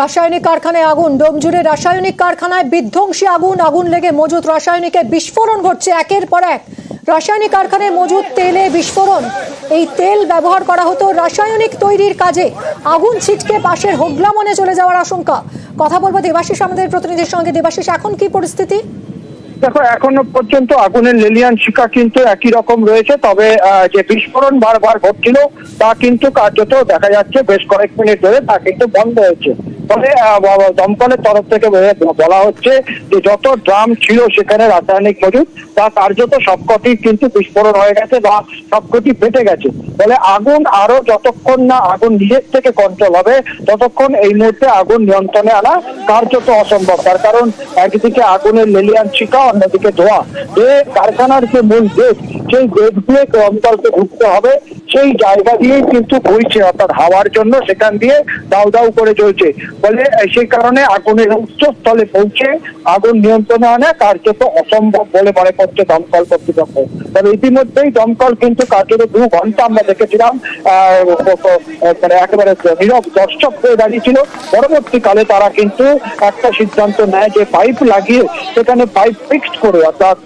রাসায়নিক কারখানায় আগুন ডোমজুড়ে রাসায়নিক কারখানায় বিধ্বংসী আগুন আগুন লেগে মজুত রাসায়নিকে বিস্ফোরণ ঘটছে একের পর এক। রাসায়নিক কারখানায় মজুত তেলে বিস্ফোরণ। এই তেল ব্যবহার করা হতো রাসায়নিক তৈরির কাজে। আগুন ছিটকে পাশের হোগলা মনে চলে যাওয়ার আশঙ্কা। কথা বলব দেবাশিস, আমাদের প্রতিনিধির সঙ্গে। দেবাশিস, এখন কি পরিস্থিতি? দেখো, এখনও পর্যন্ত আগুনের লেলিয়ান শিকা কিন্তু একই রকম রয়েছে, তবে যে বিস্ফোরণ বারবার ঘটছিল, তা কিন্তু কার্যত দেখা যাচ্ছে বেশ কয়েক মিনিট ধরে, তা কিন্তু বন্ধ হয়েছে। ফলে দমকলের তরফ থেকে বলা হচ্ছে যে যত ড্রাম ছিল সেখানে রাসায়নিক মজুদ, তা কার্যত সবকটি কিন্তু বিস্ফোরণ হয়ে গেছে বা সবকটি ফেটে গেছে। ফলে আগুন আরও যতক্ষণ না আগুন নিজের থেকে কন্ট্রোল হবে, ততক্ষণ এই মুহূর্তে আগুন নিয়ন্ত্রণে আনা কার্যত অসম্ভব। তার কারণ একদিকে আগুনের লেলিয়ান শিকা অন্যদিকে ধোয়া। যে কারখানার যে মূল গেট, সেই গেট দিয়ে অন্তর্কে ঢুকতে হবে। সেই জায়গা দিয়েই কিন্তু বইছে অর্থাৎ হাওয়ার জন্য সেখান দিয়ে দাউ দাউ করে চলছে ফলে সেই কারণে আগুনের উচ্চস্থলে পৌঁছে আগুন নিয়ন্ত্রণে আনা কার্যত অসম্ভব বলে মনে করছে দমকল কর্তৃপক্ষ। তবে ইতিমধ্যেই দমকল কিন্তু কার্যত দু ঘণ্টা আমরা দেখেছিলাম মানে একেবারে নীরব দর্শক হয়ে দাঁড়িয়েছিল। পরবর্তীকালে তারা কিন্তু একটা সিদ্ধান্ত নেয় যে পাইপ লাগিয়ে সেখানে পাইপ ফিক্সড করে অর্থাৎ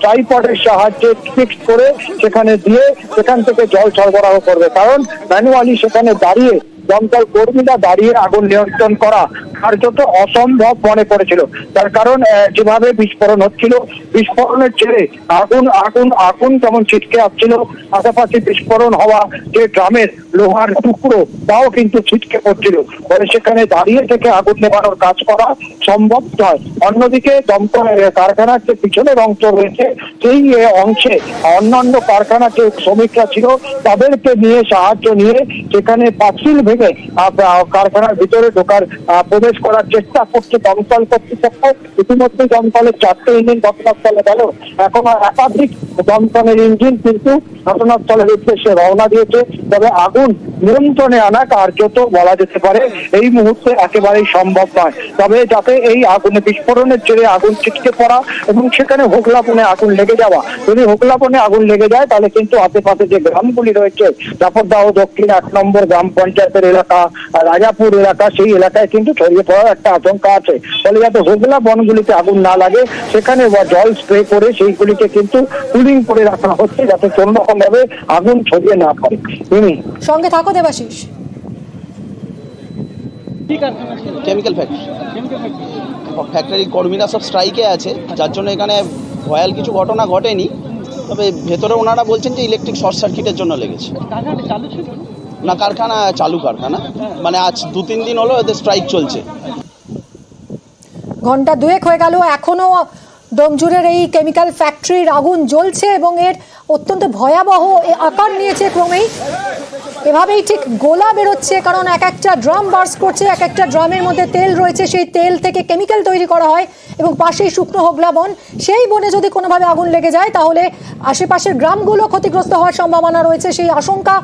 ট্রাইপডের সাহায্যে ফিক্সড করে সেখানে দিয়ে সেখান থেকে জল সরবরাহ করবে। কারণ ম্যানুয়ালি সেখানে দাঁড়িয়ে দমকল কর্মীরা দাঁড়িয়ে আগুন নিয়ন্ত্রণ করা কার্যত অসম্ভব মনে করেছিল তার কারণ যেভাবে বিস্ফোরণ হচ্ছিল, বিস্ফোরণের ছেড়ে আগুন আগুন আগুন যেমন ছিটকে আসছিল। পাশাপাশি বিস্ফোরণ হওয়া যে ড্রামের লোহার টুকরো, তাও কিন্তু ছিটকে পড়ছিল। ফলে সেখানে দাঁড়িয়ে থেকে আগুন নেভানোর কাজ করা সম্ভব নয়। অন্যদিকে দমকল কারখানার যে পিছনের অংশ রয়েছে সেই অংশে অন্যান্য কারখানা যে শ্রমিকরা ছিল, তাদেরকে নিয়ে সাহায্য নিয়ে সেখানে পাঁচিল ভেঙে কারখানার ভিতরে ঢোকার প্রবেশ করার চেষ্টা করছে দমকল কর্তৃপক্ষ। ইতিমধ্যে দমকলের চারটে ইঞ্জিন ঘটনাস্থলে গেল। এখন একাধিক দমকলের ইঞ্জিন কিন্তু ঘটনাস্থলের উদ্দেশ্যে রওনা দিয়েছে। তবে আগুন নিয়ন্ত্রণে আনা কার্যত বলা যেতে পারে এই মুহূর্তে একেবারেই সম্ভব নয়। তবে যাতে এই আগুনে বিস্ফোরণের জেরে আগুন ছিটকে পড়া এবং সেখানে হোগলাপনে আগুন লেগে যাওয়া। যদি হোগলাপনে আগুন লেগে যায় তাহলে কিন্তু আশেপাশে যে গ্রামগুলি রয়েছে জাফরদাহ দক্ষিণ এক নম্বর গ্রাম পঞ্চায়েতের এলাকা রাজাপুর এলাকা সেই এলাকায় কিন্তু ছড়িয়ে পড়ার একটা আশঙ্কা আছে। ফলে যাতে হোগলা বনগুলিতে আগুন না লাগে সেখানে বা জল স্প্রে করে সেইগুলিকে কিন্তু কুলিং করে রাখা হচ্ছে যাতে কোনো রকম ভাবে আগুন ছড়িয়ে না পড়ে। সঙ্গে থাকো দেবাশিস। কেমিক্যাল ফ্যাক্টরি ফ্যাক্টরি কর্মীরা সব স্ট্রাইকে আছে যার জন্য এখানে ভয়াল কিছু ঘটনা ঘটেনি তবে ভেতরে ওনারা বলছেন যে ইলেকট্রিক শর্ট সার্কিটের জন্য লেগেছে। কারখানাটা চালু ছিল? না কারখানা চালু কারখানা। মানে আজ দু তিন দিন হলো এদের স্ট্রাইক চলছে। ঘণ্টা দুয়েক হয়ে গেল এখনও ডোমজুরের এই কেমিক্যাল ফ্যাক্টরির আগুন জ্বলছে এবং এর অত্যন্ত ভয়াবহ আকার নিয়েছে ক্রমেই। এভাবেই ঠিক গোলা বেরোচ্ছে, কারণ এক একটা ড্রাম বার্স করছে, এক একটা ড্রামের মধ্যে তেল রয়েছে, সেই তেল থেকে কেমিক্যাল তৈরি করা হয় এবং পাশেই শুকনো হোগলা বন। সেই বনে যদি কোনোভাবে আগুন লেগে যায়, তাহলে আশেপাশের গ্রামগুলো ক্ষতিগ্রস্ত হওয়ার সম্ভাবনা রয়েছে। সেই আশঙ্কা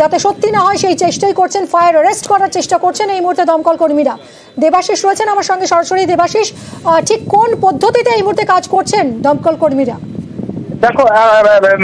যাতে সত্যি না হয়, সেই চেষ্টাই করছেন, ফায়ার অ্যারেস্ট করার চেষ্টা করছেন এই মুহূর্তে দমকল কর্মীরা। দেবাশিস রয়েছেন আমার সঙ্গে, সরাসরি দেবাশিস ঠিক কোন পদ্ধতিতে এই মুহূর্তে কাজ করছেন দমকল কর্মীরা? দেখো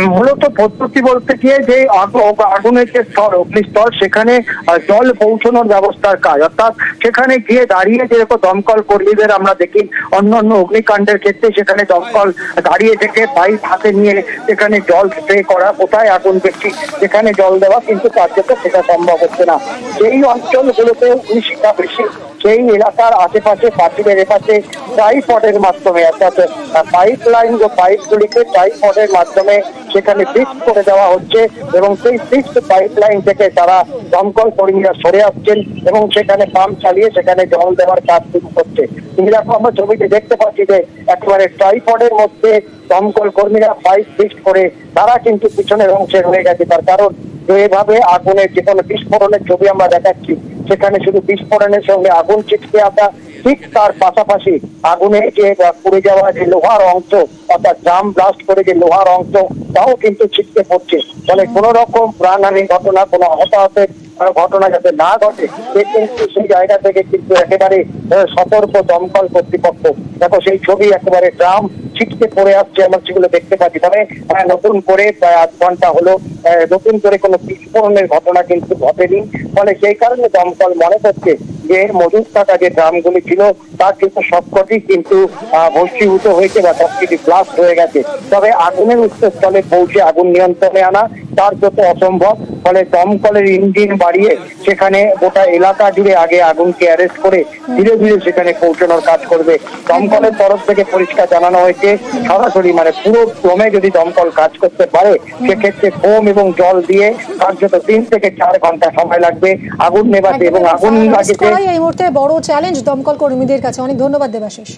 মূলত পদ্ধতি বলতে গিয়ে যে আগ- আগুনের যে স্তর, অগ্নিস্তর, সেখানে জল পৌঁছানোর ব্যবস্থার কাজ। অর্থাৎ সেখানে গিয়ে দাঁড়িয়ে যেরকম দমকল কর্মীদের আমরা দেখি অন্যান্য অগ্নিকাণ্ডের ক্ষেত্রে সেখানে দমকল দাঁড়িয়ে থেকে পাইপ হাতে নিয়ে সেখানে জল স্প্রে করা, কোথায় আগুন বেশি, সেখানে জল দেওয়া কিন্তু কার্যত সেটা সম্ভব হচ্ছে না। সেই অঞ্চলগুলোতে অগ্নিশিখা বেশি, সেই এলাকার আশেপাশে পাঁচিলের এপাশে ট্রাইপডের মাধ্যমে, অর্থাৎ পাইপ লাইন ও পাইপগুলিকে ট্রাইপডের মাধ্যমে সেখানে ফিক্স করে দেওয়া হচ্ছে এবং সেই ফিক্সড পাইপ লাইন থেকে তারা দমকল কর্মীরা সরে আসছেন এবং সেখানে পাম্প চালিয়ে সেখানে জল দেওয়ার কাজ শুরু করছে। দেখো আমরা ছবিতে দেখতে পাচ্ছি যে একেবারে ট্রাইপডের মধ্যে দমকল কর্মীরা পাইপ ফিক্সড করে তারা কিন্তু পিছনের অংশে রয়ে গেছে। তার কারণ এভাবে আগুনের যে কোনো বিস্ফোরণের ছবি আমরা দেখাচ্ছি, সেখানে শুধু বিস্ফোরণের সঙ্গে আগুন ছিটকে আসা ঠিক তার পাশাপাশি আগুনে যে পুড়ে যাওয়া যে লোহার অংশ, অর্থাৎ জাম ব্লাস্ট করে যে লোহার অংশ, তাও কিন্তু ছিটকে পড়ছে। ফলে কোন রকম প্রাণহানি ঘটনা, কোনো হতাহতের ঘটনা যাতে না ঘটে সে কিন্তু সেই জায়গা থেকে কিন্তু একেবারে সতর্ক দমকল কর্তৃপক্ষ। দেখো, সেই ছবি একেবারে ড্রাম ছিটকে পড়ে আসছে আমরা সেগুলো দেখতে পাচ্ছি। তবে নতুন করে প্রায় আধ ঘণ্টা হলো নতুন করে কোনো বিস্ফোরণের ঘটনা কিন্তু ঘটেনি। ফলে সেই কারণে দমকল মনে করছে যে মজুদ থাকা যে ড্রামগুলি ছিল, তার কিন্তু সবকটি কিন্তু ভস্মীভূত হয়েছে বা সবকটি ব্লাস্ট হয়ে গেছে। তবে আগুনের উৎসস্থলে পৌঁছে আগুন নিয়ন্ত্রণে আনা তার যত অসম্ভব, ফলে দমকলের ইঞ্জিন বাড়িয়ে সেখানে গোটা এলাকা জুড়ে আগে আগুনকে অ্যারেস্ট করে ধীরে ধীরে সেখানে পৌঁছানোর কাজ করবে। দমকলের তরফ থেকে পরিষ্কার জানানো হয়েছে, সরাসরি মানে পুরো ক্রমে যদি দমকল কাজ করতে পারে, সেক্ষেত্রে ফোম এবং জল দিয়ে কার্যত তিন থেকে চার ঘণ্টা সময় লাগবে আগুন নেভাতে এবং আগুন করাই এই মুহূর্তে বড় চ্যালেঞ্জ দমকল কর্মীদের কাছে। অনেক ধন্যবাদ দেবাশিস।